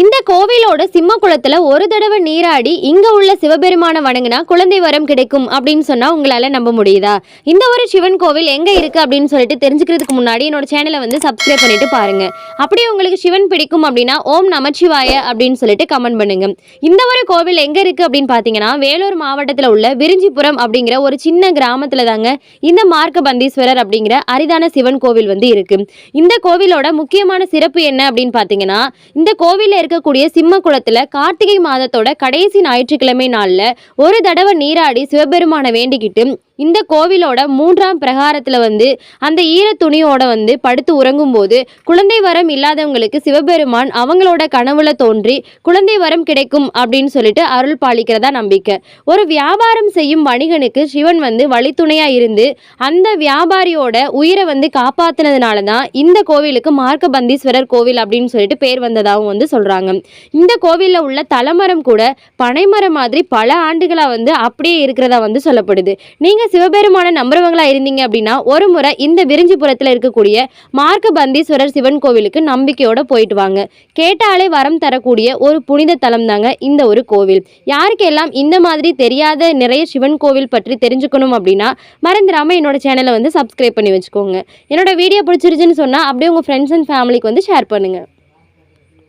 இந்த கோவிலோட சிம்ம குளத்துல ஒரு தடவை நீராடி இங்க உள்ள சிவபெருமான வணங்கினா குழந்தை வரம் கிடைக்கும் அப்படின்னு சொன்னா உங்களால நம்ப முடியுதா? இந்த ஒரு சிவன் கோவில் எங்க இருக்கு அப்படின்னு சொல்லிட்டு தெரிஞ்சுக்கிறதுக்கு முன்னாடி என்னோட சேனலை வந்து சப்ஸ்கிரைப் பண்ணிட்டு பாருங்க. அப்படியே உங்களுக்கு சிவன் பிடிக்கும் அப்படின்னா ஓம் நமச்சிவாய அப்படின்னு சொல்லிட்டு கமெண்ட் பண்ணுங்க. இந்த ஒரு கோவில் எங்க இருக்கு அப்படின்னு பாத்தீங்கன்னா வேலூர் மாவட்டத்துல உள்ள விரிஞ்சிபுரம் அப்படிங்கிற ஒரு சின்ன கிராமத்துல தாங்க இந்த மார்க்க பந்தீஸ்வரர் அப்படிங்கிற அரிதான சிவன் கோவில் வந்து இருக்கு. இந்த கோவிலோட முக்கியமான சிறப்பு என்ன அப்படின்னு பாத்தீங்கன்னா இந்த கோவில்ல இருக்கக்கூடிய சிம்ம குளத்துல கார்த்திகை மாதத்தோட கடைசி ஞாயிற்றுக்கிழமை நாள்ல ஒரு தடவை நீராடி சிவபெருமானை வேண்டிக்கிட்டு இந்த கோவிலோட மூன்றாம் பிரகாரத்தில் வந்து அந்த ஈர துணியோட வந்து படுத்து உறங்கும்போது குழந்தை வரம் இல்லாதவங்களுக்கு சிவபெருமான் அவங்களோட கனவுல தோன்றி குழந்தை வரம் கிடைக்கும் அப்படின்னு சொல்லிட்டு அருள் பாலிக்கிறதா நம்பிக்கை. ஒரு வியாபாரம் செய்யும் வணிகனுக்கு சிவன் வந்து வழித்துணையா இருந்து அந்த வியாபாரியோட உயிரை வந்து காப்பாத்தினதுனால தான் இந்த கோவிலுக்கு மார்க்கபந்தீஸ்வரர் கோவில் அப்படின்னு சொல்லிட்டு பேர் வந்ததாகவும் வந்து சொல்றாங்க. இந்த கோவிலில் உள்ள தலைமரம் கூட பனைமரம் மாதிரி பல ஆண்டுகளாக வந்து அப்படியே இருக்கிறதா வந்து சொல்லப்படுது. நீங்க சிவபெருமான நம்புறவங்களா இருந்தீங்க அப்படின்னா ஒரு முறை இந்த விரிஞ்சிபுரத்தில் இருக்கக்கூடிய மார்க்க பந்தீஸ்வரர் சிவன் கோவிலுக்கு நம்பிக்கையோட போயிட்டு வாங்க. கேட்டாலே வரம் தரக்கூடிய ஒரு புனித தலம் தாங்க இந்த ஒரு கோவில். யாருக்கெல்லாம் இந்த மாதிரி தெரியாத நிறைய சிவன் கோவில் பற்றி தெரிஞ்சுக்கணும் அப்படின்னா மறந்துடாமல் என்னோட சேனலை வந்து சப்ஸ்கிரைப் பண்ணி வச்சுக்கோங்க. என்னோட வீடியோ பிடிச்சிருச்சுன்னு சொன்னால் அப்படியே உங்கள் ஃப்ரெண்ட்ஸ் அண்ட் ஃபேமிலிக்கு வந்து ஷேர் பண்ணுங்கள்